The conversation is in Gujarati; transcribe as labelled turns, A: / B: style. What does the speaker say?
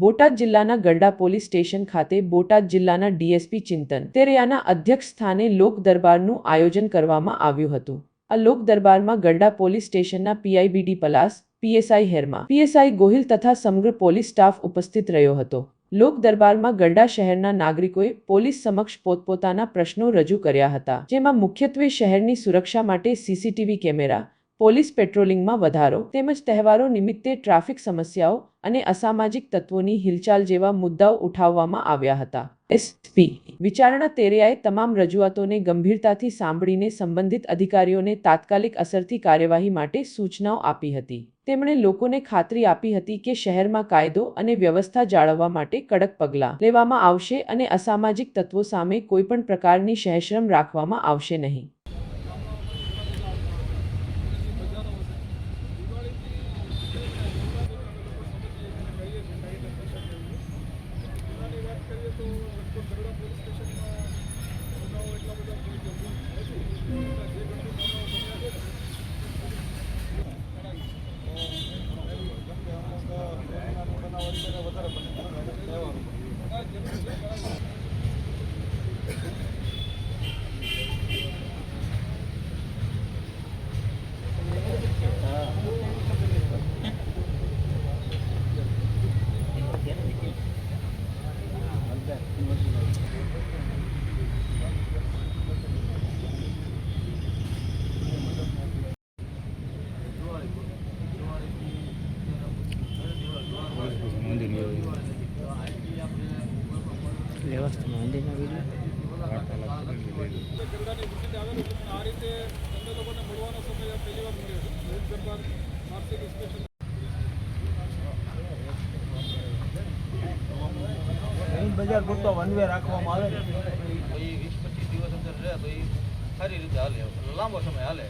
A: બોટાદ જિલ્લાના ગરડા પોલીસ સ્ટેશન ખાતે બોટાદ જિલ્લાના ડીએસપી ચિંતન તેરૈયાના અધ્યક્ષ સ્થાને લોક દરબારનું આયોજન કરવામાં આવ્યું હતું. આ લોક દરબારમાં ગરડા પોલીસ સ્ટેશનના PI BD Palas, PSI Herma, PSI Gohil તથા સમગ્ર પોલીસ સ્ટાફ ઉપસ્થિત રહ્યો હતો. લોક દરબારમાં ગરડા શહેરના નાગરિકોએ પોલીસ સમક્ષ પોતપોતાના પ્રશ્નો રજૂ કર્યા હતા, જેમાં મુખ્યત્વે શહેરની સુરક્ષા માટે સીસીટીવી કેમેરા પોલીસ પેટ્રોલિંગમાં વધારો તેમજ તહેવારો નિમિત્તે ટ્રાફિક સમસ્યાઓ અને અસામાજિક તત્વોની હિલચાલ જેવા મુદ્દાઓ ઉઠાવવામાં આવ્યા હતા. એસપી વિચારણા તેરૈયાએ તમામ રજૂઆતોને ગંભીરતાથી સાંભળીને સંબંધિત અધિકારીઓને તાત્કાલિક અસરથી કાર્યવાહી માટે સૂચનાઓ આપી હતી. તેમણે લોકોને ખાતરી આપી હતી કે શહેરમાં કાયદો અને વ્યવસ્થા જાળવવા માટે કડક પગલાં લેવામાં આવશે અને અસામાજિક તત્વો સામે કોઈપણ પ્રકારની સહેશ્રમ રાખવામાં આવશે નહીં.
B: Thank you. દરબાર વાર્ષિક સ્પેશિયલ
C: બજાર પૂરતો વન રાખવામાં આવે
D: વીસ પચીસ દિવસ અંદર રહે તો એ સારી રીતે હાલે લાંબો સમય હાલે.